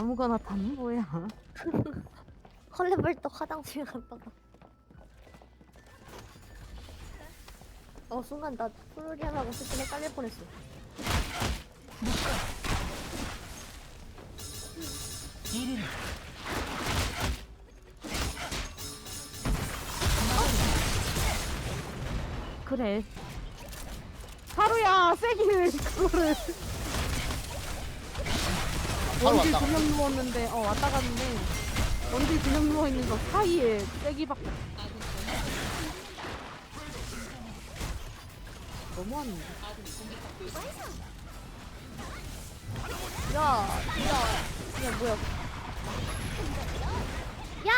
아무거나 다는 뭐야? 헐레벌떡 화장실 갔다가 어 순간 나 플로리안하고 스킨에 깔릴 뻔했어 이리로 그래. 하루야 세기를 그거를 바로 원딜 왔다. 두 명 누웠는데 어 왔다 갔는데 원딜 두 명 누워 있는 거 사이에 세기밖에 너무하는데. 야, 야, 야 뭐야? 야!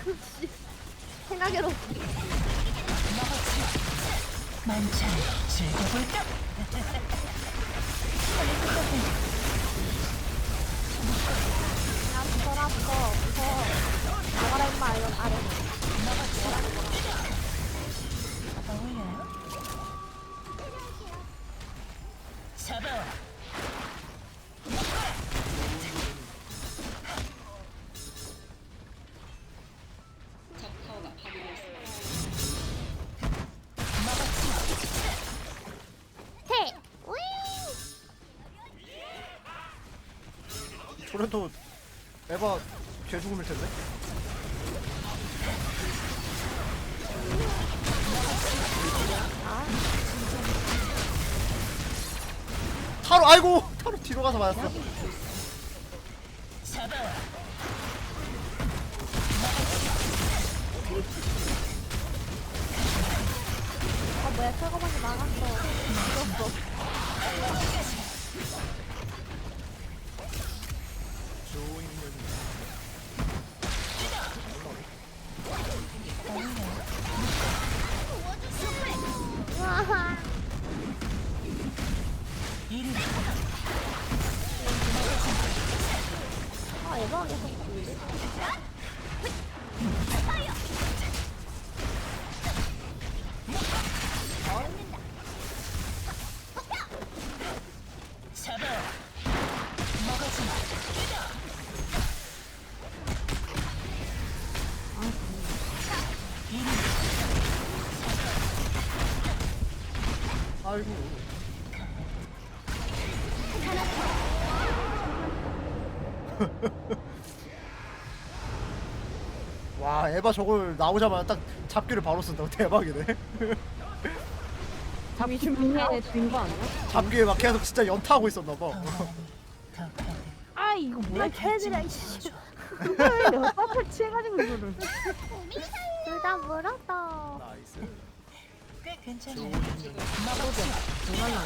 씨. 생각해로 만찬 즐겨볼까? 야 무서라 무서워 나가라 임마 이런 아래 어울려요? 잡아 태! 텐데. 타로 아이고 타로 뒤로 가서 맞았어. 아 뭐야 철거반이 망했어 죽었어 우와 이리 아 에바하게 섞었는데 아이고. 와 에바 저걸 나오자마자 딱 잡기를 바로 쓴다고 대박이네. 잡이 준비해 준거 아니야? 잡기에 막 계속 진짜 연타하고 있었나 봐. 아 이거 뭐야? 개들아 이씨 왜 여섯을 취해가지고 이거를? 둘다 물었다 나이스. 나.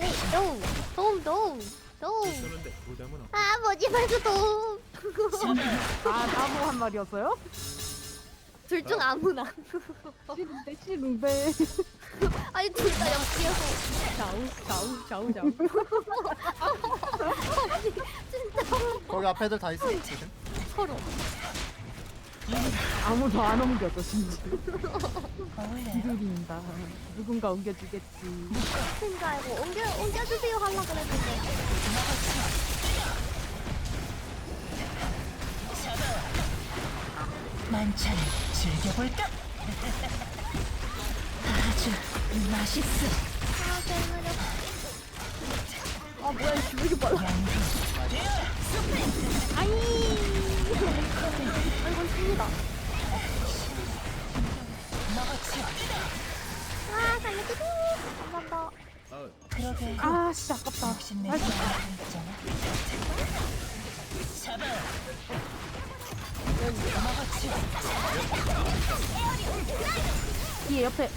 에이 도움 도움 도움 도움 아 뭐지 말고 도움 아 나도 한 말이었어요? 둘 중 아무나 싫은데 싫은데. 아니 둘다 옆이어서 좌우 좌우 좌우 좌우. 거기 앞에 애들 다 있어. 서로 아무도 안 옮겨줘 진짜. 어울려요 기술인다. 누군가 옮겨주겠지. 큰줄 알고 옮겨 옮겨주세요 하려 그랬는데 만찬 즐겨볼까? 아주 맛있어 아 괴물이 아 뭐야 이 기분이 빨라 양도 아이 아이고 힘이다 아 살려주고 그러게 아 진짜 아깝다. 잡아 뒤에 옆에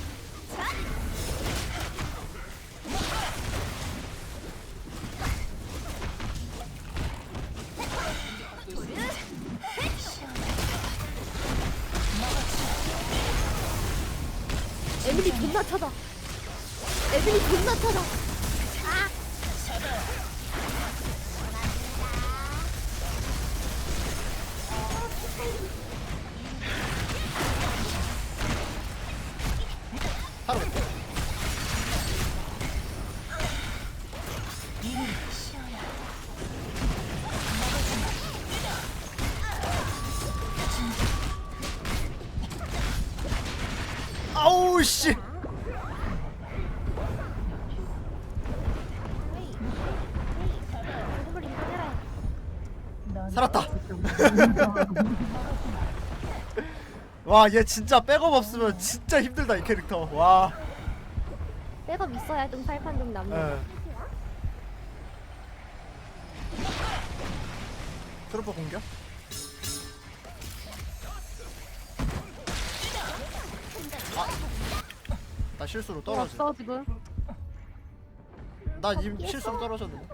차다. 애들이 존나 차다. 아! 바로. 아우 씨. 살았다. 와, 얘 진짜 백업 없으면 진짜 힘들다 이 캐릭터. 와. 백업 있어야 좀 살판 좀 남는. 예. 트루퍼 공격? 아, 나 실수로 떨어지. 왔어 지금. 나임 실수로 떨어졌는데.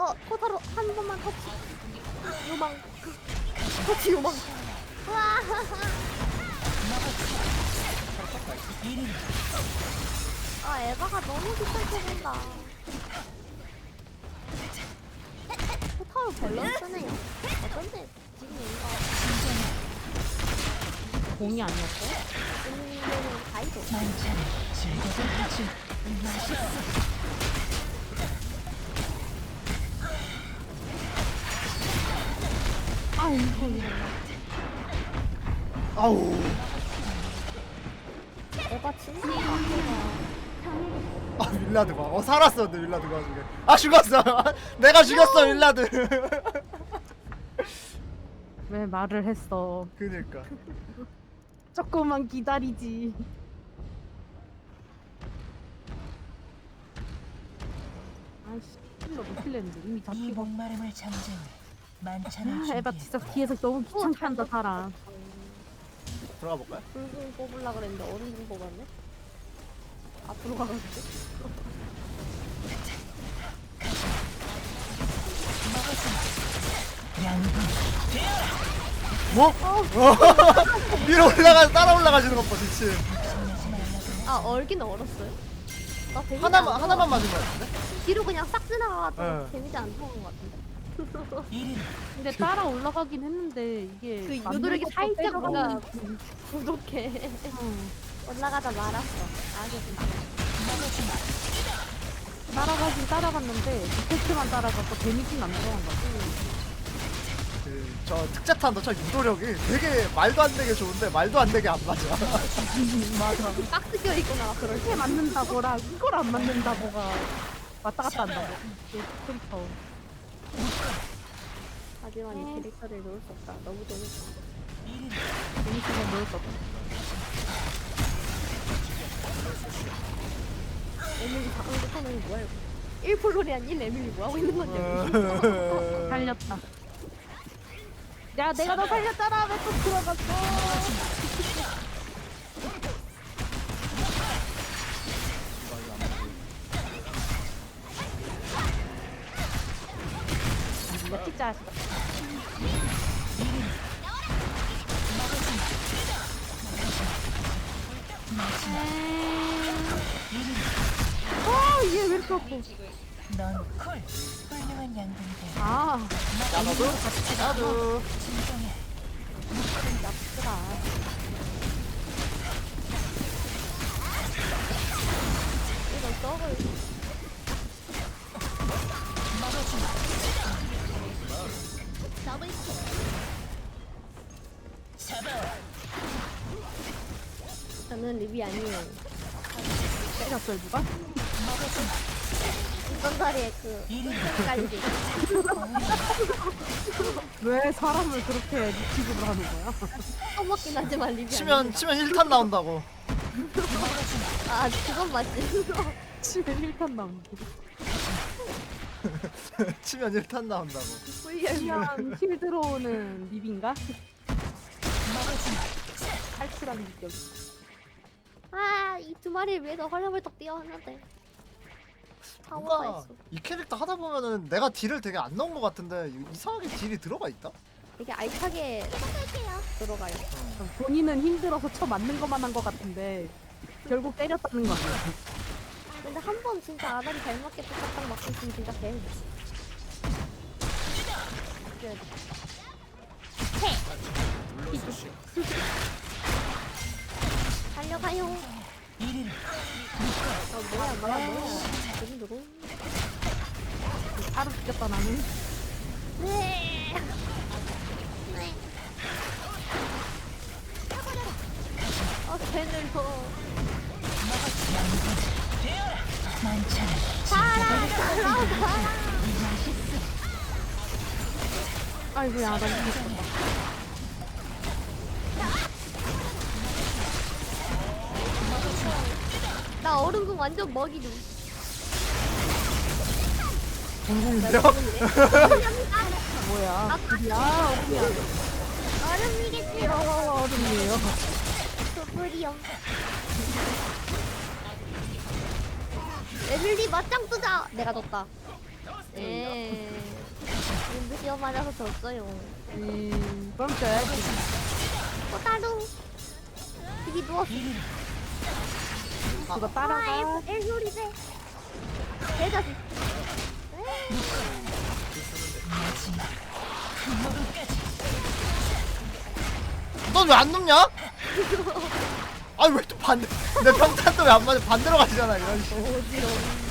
어, 포타로 한 번만 터치. 요망. 터치 요망. 와. 아, 에바가 너무 귀찮게 본다. 포타로 별로 쓰네요. 어쩐데 지금 이거 공이 아니었어? 있는 가이도. 맛있어. 아우. 에바 진짜 아 윌라드 봐. 어 살았어, 근데 윌라드가 나중에. 아 죽었어. 내가 죽였어 윌라드. 왜 말을 했어? 그니까. 조금만 기다리지. 아이씨, 킬러 못 킬렸는데 이미 이 잡히고. 목마름을 잠재울 만찬을 아, 에바. 진짜 뒤에서 너무 귀찮게 한다 사람. 들어가 볼까요? 붉은 뽑으려 그랬는데 어른 뽑았네. 앞으로. 양분 뭐? 어. 위로 올라가 따라 올라가시는 것 봐, 미친. 아 얼긴 얼었어요? 나 데미지 하나만 안 하나만 들어가. 맞은 거 같은데? 뒤로 그냥 싹 지나가가지고 네. 데미지 안 들어간 것 같은데. 근데 따라 올라가긴 했는데 이게 그 것도 살짝 뭔가 부족해. 응. 올라가다 말았어. 알겠어. 따라가긴 따라갔는데 디테크만 따라가고 데미지는 안 들어간 거지. 그 저 특자탄도 저 유도력이 되게 말도 안 되게 좋은데 말도 안 되게 안 맞아. 맞아. 박스 껴 있구나. 그럴 때. 이렇게 맞는다고랑 이걸 안 맞는다고가 왔다 갔다 한다고. 그 캐릭터. 하지만 이 캐릭터를 놓을 수 없다. 너무 재밌어. 데미지가 넣을 수 없어. 에밀리 것하면 뭐야 이거. 1%리 아닌 에밀리 뭐하고 있는 건지. 어. 살렸다. 야, 내가 너 살렸잖아. 왜 또 들어갔어? 아쉽다. 아, 얘 왜 이렇게 아파? 넌 쿨 훌륭한 양분들 아, 야 너도 나도. 진정해 나쁘다. 이거 썩을. 저는 립이 아니에요. 때렸어요, 누가? 이번 달에 그 깔지. 왜 사람을 그렇게 취급을 하는 거야? 써먹긴 하지만 립이 치면 아니에요. 치면 1탄 나온다고. 아 그건 맞지. 치면 1탄 남기. 치면 1탄 나온다고. 치면 힐 들어오는 립인가? 탈출하는 느낌. 아 이 두 마리를 위해서 헐레벌떡 뛰어왔는데. 뭔가. 이 캐릭터 하다 보면은 내가 딜을 되게 안 넣은 것 같은데 이상하게 딜이 들어가 있다. 되게 알차게 들어가요. 본인은 힘들어서 쳐 맞는 것만 한 것 같은데 결국 때렸다는 거 아니야? 근데 한 번 진짜 아다리 잘 맞게 뚝딱 맞고 있으면 진짜 개. 달려가요. 어 뭐야 뭐야 뭐야. 누구? 하루 죽였다 나는. 네. 네. 살아 살 아 아이고야 너무 무섭다. 나 얼음국 완전 먹이டும் 궁금인데요? 뭐야? 아야 어디야? 얼음이겠지 어, 얼음이에요. 소불이요 에밀리 맞짱 뜨자. 내가 졌다. 에 윈드 시험 맞아서 졌어요. 음, 그럼 져야지. 호따루 여기 누웠어 그거 아 따라가. 마지막 한 모금까지 넌왜 안 눕냐? 아니 왜 또 반대? 내 평탄 또왜 안 맞아. 반대로 가시잖아 이런 식. 나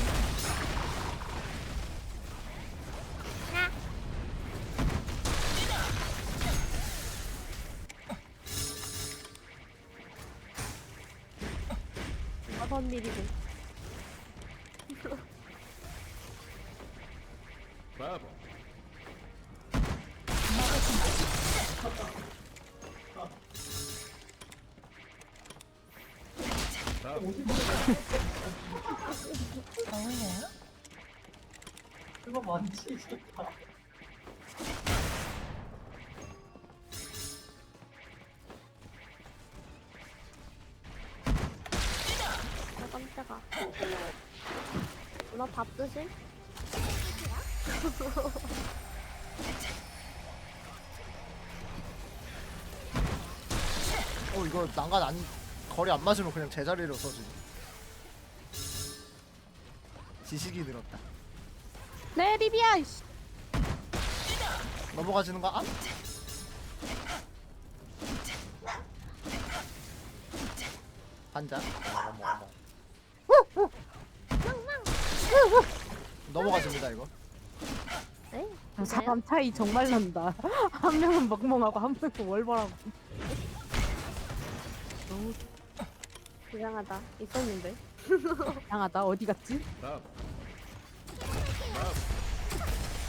어 이거 난간 안 거리 안 맞으면 그냥 제자리로 서지 지식이 늘었다 네 리비야. 이씨. 넘어가지는 거 어머 어머 넘어가집니다 이거 네? 사람 차이 정말 난다. 한 명은 멍멍하고 한 명은 월벌하고. 너무 불쌍하다 있었는데 이상하다. 어디 갔지?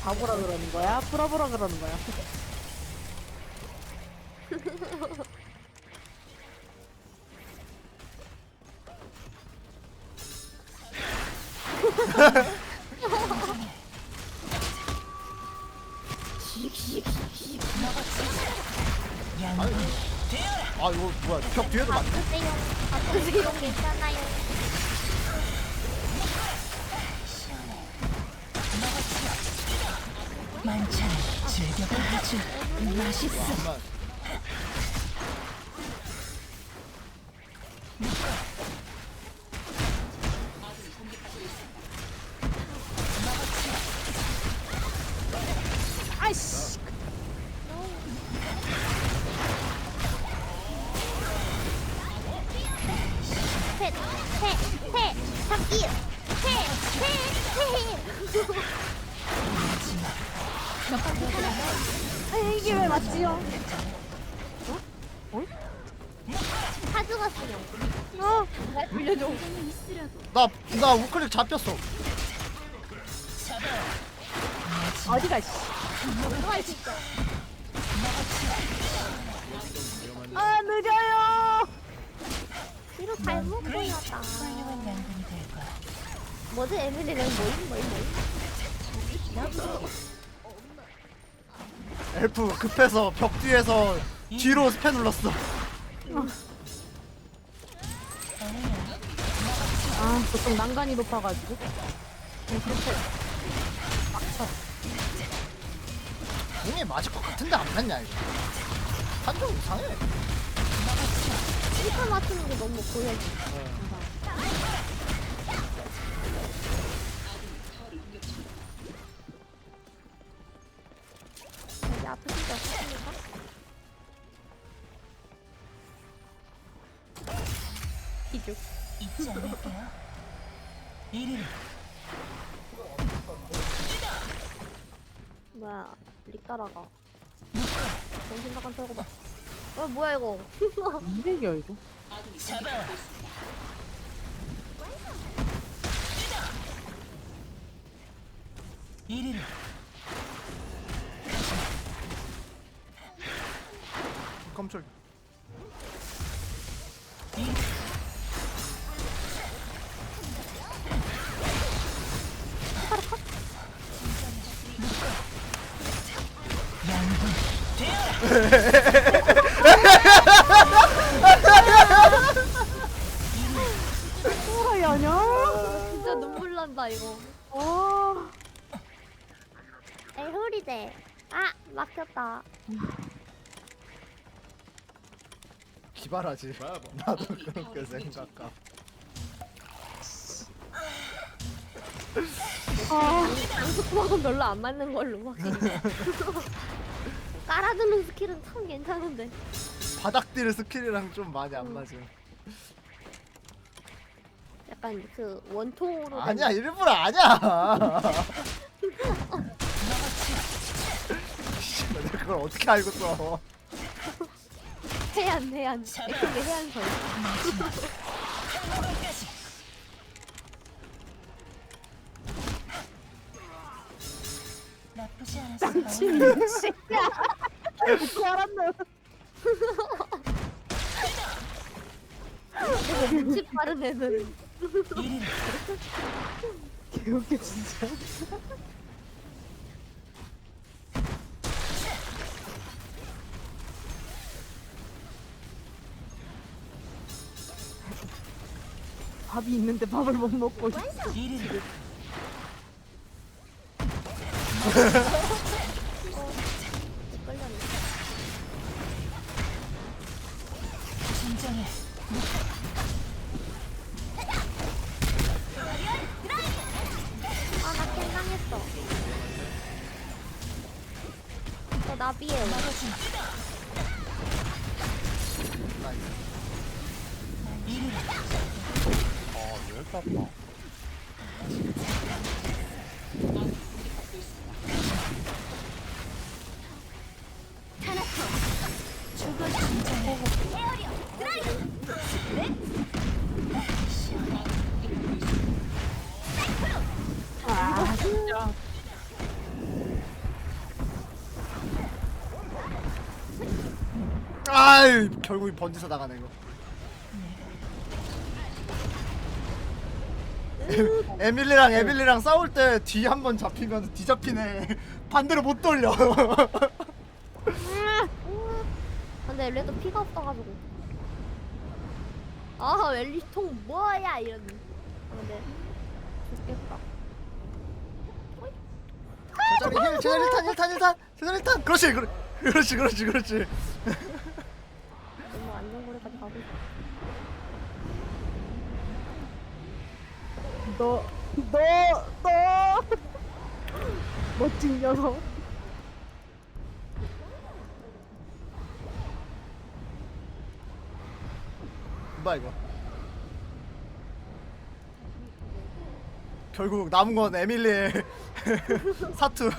바보라 그러는 거야? 풀어보라 그러는 거야? 뭐야 벽 뒤에도 드세요. 밥 드세요. 괜찮아요. 만찬을 즐겨봐야죠 맛있어. 잠깐만 이게 왜 맞지요? 다 죽었어요. 어, 날 빌려줘. 나 나 우클릭 잡혔어. 어디가 씨. 아 늦어요. 뒤로 잘못 보였다. 뭐지? 에밀리는 뭐임? 뭐임? 뭐임 엘프 급해서 벽 뒤에서 뒤로 스페 눌렀어. 아 보통 난간이 높아가지고. 공이 맞을 것 같은데 안 맞냐 이거? 한정 이상해. 실컷 맞추는 게 너무 여 따라가. 정신 나간 털고 봐. 어, 뭐야 이거? 이래요 이거. 이리로 깜짝이야 또라이 아냐? 진짜 눈물 난다 이거. 아, 에이 흐리대. 아 막혔다. 기발하지 나도 그렇게 생각하 아, 장수구멍은 별로 안 맞는 걸로 확실히. 깔아두는 스킬은 참 괜찮은데. 바닥딜 스킬이랑 좀 많이 안 맞음 약간 그 원통으로. 된- 아니야 일부러 아니야 씨발, 내가 그걸 어떻게 알고 써 해안 해안. 애초에 해안 설. 한번까지 나쁘지 않았어요. 어떻게 알았네. 눈치 빠른 애는. 개웃겨, 진짜. 밥이 있는데 밥을 못 먹고. 진정해. 아 나 캔당했어. 저 나비예요. 막 결국 번지서 나가네 이거. 에- 에밀리랑 에밀리랑 싸울 때 뒤 한 번 잡히면 뒤잡히네. 반대로 못 돌려. 근데 엘레도 피가 없어가지고. 아 웰리통 뭐야 이런. 근데 죽겠다. 제자리 힐 제자리 1탄 1탄 1탄. 제자리 1탄. 그렇지 그렇- 그렇지 그렇지 그렇지 너, 너, 너. 멋진 녀석. 봐 이거 결국 남은 건 에밀리의 사투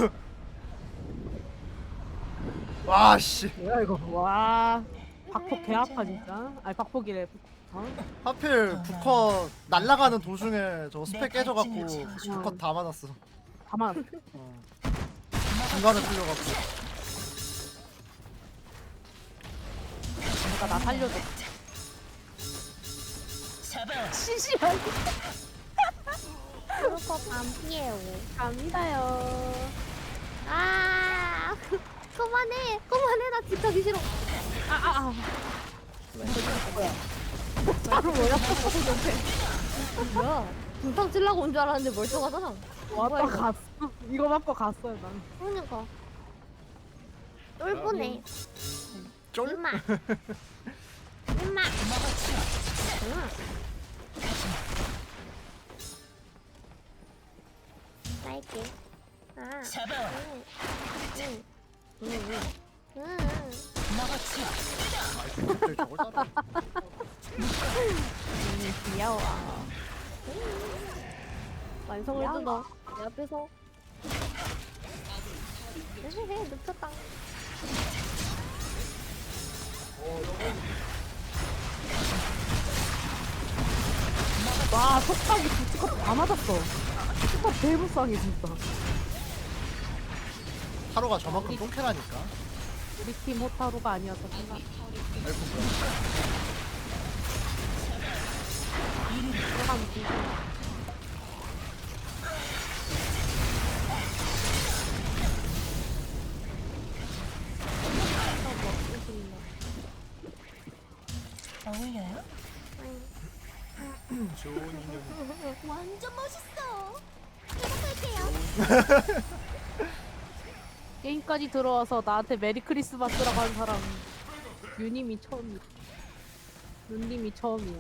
와 씨 뭐야, 이거. 와. 박폭 개 아파, 진짜. 아니, 박폭이래. 어? 하필 부커 날아가는 도중에 저 스펙 깨져갖고 부커 다 맞았어 가만. 어. 중간에 뚫려갖고 그러니까 나 살려줘. 그렇고 안 피해요. 갑니다요. 아 그만해 그만해 나 진짜 기 싫어. 아, 아, 아. 바로 뭐야? 뭐야? 분탕 찔라고 온 줄 알았는데 멀쩡하잖아. 왔다 갔어. 이거 맞고 갔어요, 난. 그러니까. 똘보네. 쫄? 임마. 임마. 응. 나이게. 아. 잡아. 응. 응. 갑자기 저걸 따라 귀여워. 완성을 뜯어. 내 앞에서. 헤헤, 눕혔다. 와 속박이 두치컷 다 맞았어 속박 대불쌍해 진짜 타로가 저만큼 똥캐라니까. 우리 팀 호타루가 아니어서 생각 아이고, 들어가면 되지 어울려요? 완전 멋있어. 행복할게요. 게임까지 들어와서 나한테 메리 크리스마스라고 하는 사람 유님이 처음이야 윤님이 처음이야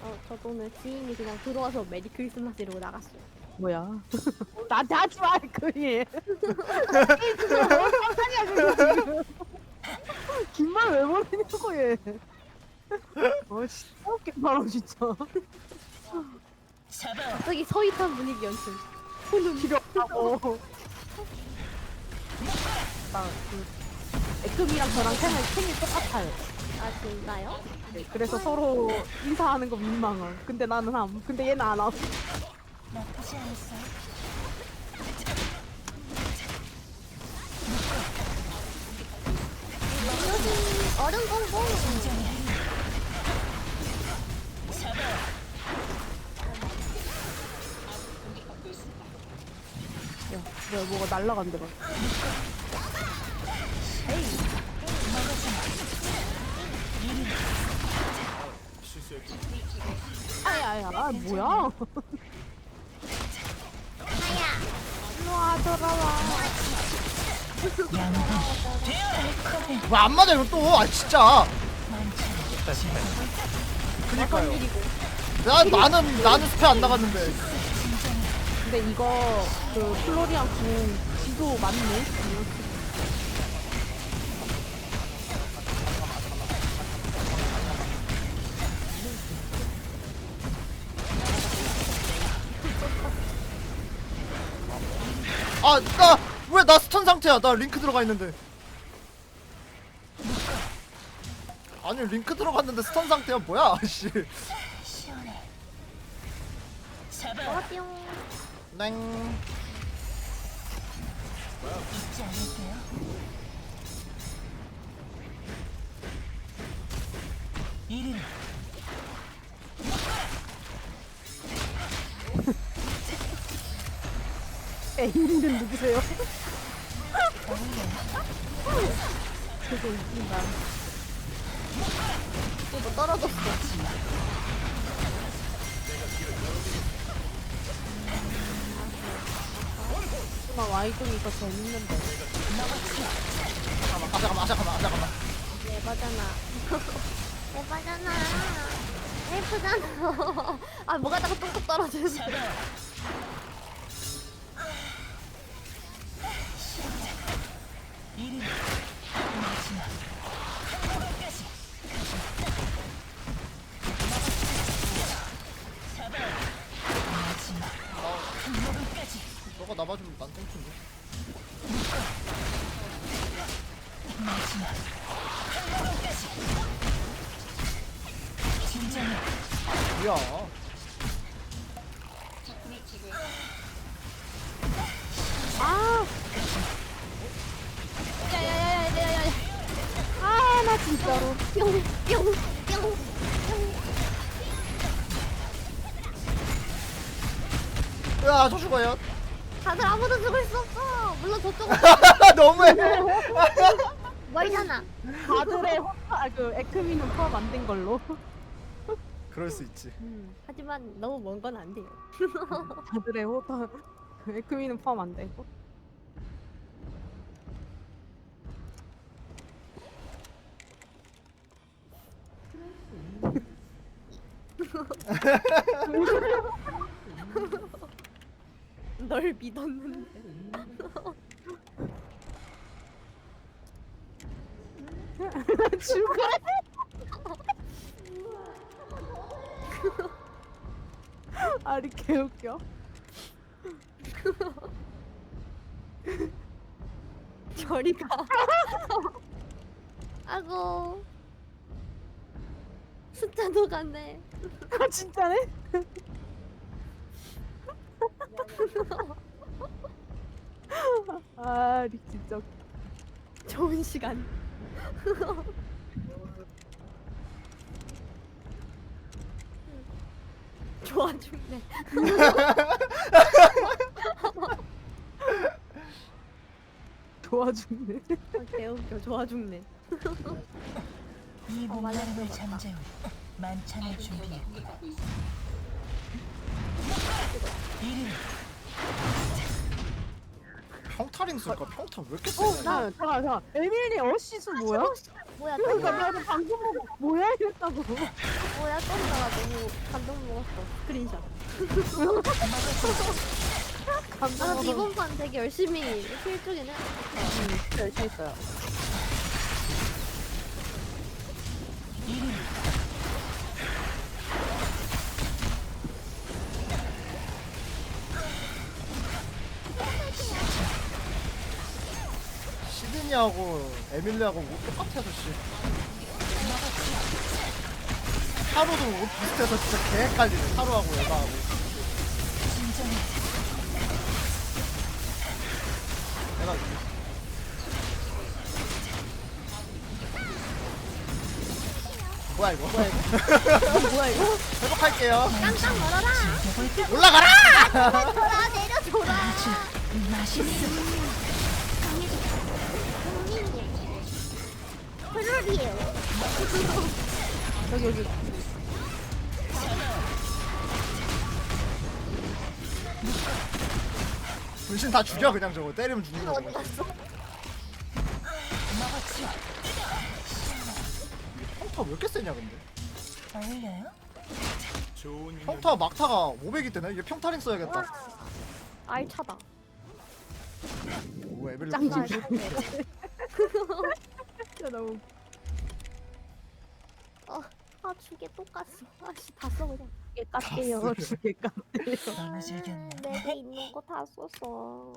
어, 저도 오늘 지인이 그냥 들어와서 메리 크리스마스 이러고 나갔어요. 뭐야 나한테 하지 마 지금 긴말 왜 보내냐고 얘 어, 진짜 웃겨 바로 진짜. 갑자기 서윗한 분위기 연출. 손은 필요 없다고 나그 에크미랑 저랑 생일 생일 똑같아요 아, 진짜요? 네, 그래서 서로 인사하는 거 민망함 근데 나는 함 근데 얘는 안 함 나쁘지 않았어. 얼음 뽕뽕. 야 날라간대 봐 아야야 아 뭐야 일로 와 돌아와 왜 안 맞아, 이거 또. 아, 진짜. 그니까요. 나, 나는, 나는 스페 안 나갔는데. 근데 이거 그 플로리안 궁 지도 맞네 아, 나, 왜 나 스턴 상태야? 나 링크 들어가 있는데. 아니, 링크 들어갔는데 스턴 상태야? 뭐야, 씨. 시원해. 잡아. 뿅. 땡. 잊지 않을게요. 이리로. 에이는 누구세요? 되게 웃긴다 또뭐 떨어졌어. 정말 와이동이 더 재밌는데 잠깐만, 아, 잠깐만, 아, 잠깐만, 아, 잠깐만. 예바잖아. 예바잖아. 예쁘잖아. 아, 뭐가 뚝뚝 떨어지는 잡아. 이리 나봐주면 난 땡큐인데. 뭐야. 아 야야야야야야. 아, 나 진짜로 뿅, 뿅, 뿅. 야, 저 죽어요. 다들 아무도 죽을 수 없어. 물론 저쪽은 너무해. 멀잖아. 다들의 호타 아, 그 에크미는 포함 안 된 걸로 그럴 수 있지. 음, 하지만 너무 먼 건 안 돼요. 다들의 호타 에크미는 포함 안 되고 널 믿었는데. 죽어 아리 개웃겨 저리 가. 아고. 숫자도 갔네. 아 진짜네? 아, 리 진짜 좋은 시간. 좋아 죽네. 좋아 죽네. 아, 개웃겨. 좋아 죽네. 이 어, 목마름을 잠재우려 만찬을 준비했구나. 평타링 쓸까? 평타 왜 이렇게 어, 세냐? 나 잠깐 잠깐. 에밀리 어시스 뭐야? 뭐야 그러니까? 나도 방금 보고 뭐야 이랬다고. 뭐야 떴나? 너무 감동 먹었어. 스크린샷. 아, 감동. 이번 판 되게 열심히 실중이네. 열심히 했어요. 시드니하고 에밀리하고 옷 똑같아서 씨. 하루도 옷 비슷해서 진짜 개 헷갈리네. 하루하고 에바하고. 내가 뭐야 이거? 뭐야 이거? 뭐야 이거? 회복할게요. 깜짝 놀아라. 올라가라! 돌아 내려줘라. 맛있어. 플로리에요. 여기 여기. 분신 다 죽여 그냥 저거 때리면 죽는 거 저거. 먹었지. 평타 왜 이렇게 세냐 근데? 어울려요? 평타 막타가 500이 되네? 이게 평타링 써야겠다. 알차다. 오 에밀리 짱 짱 진짜 너무. 어, 아 주게 또 깠어. 아씨 다 써 그냥. 두개 깎게요. 두개 깎게요. 즐겼네. 내게 있는 거 다 썼어.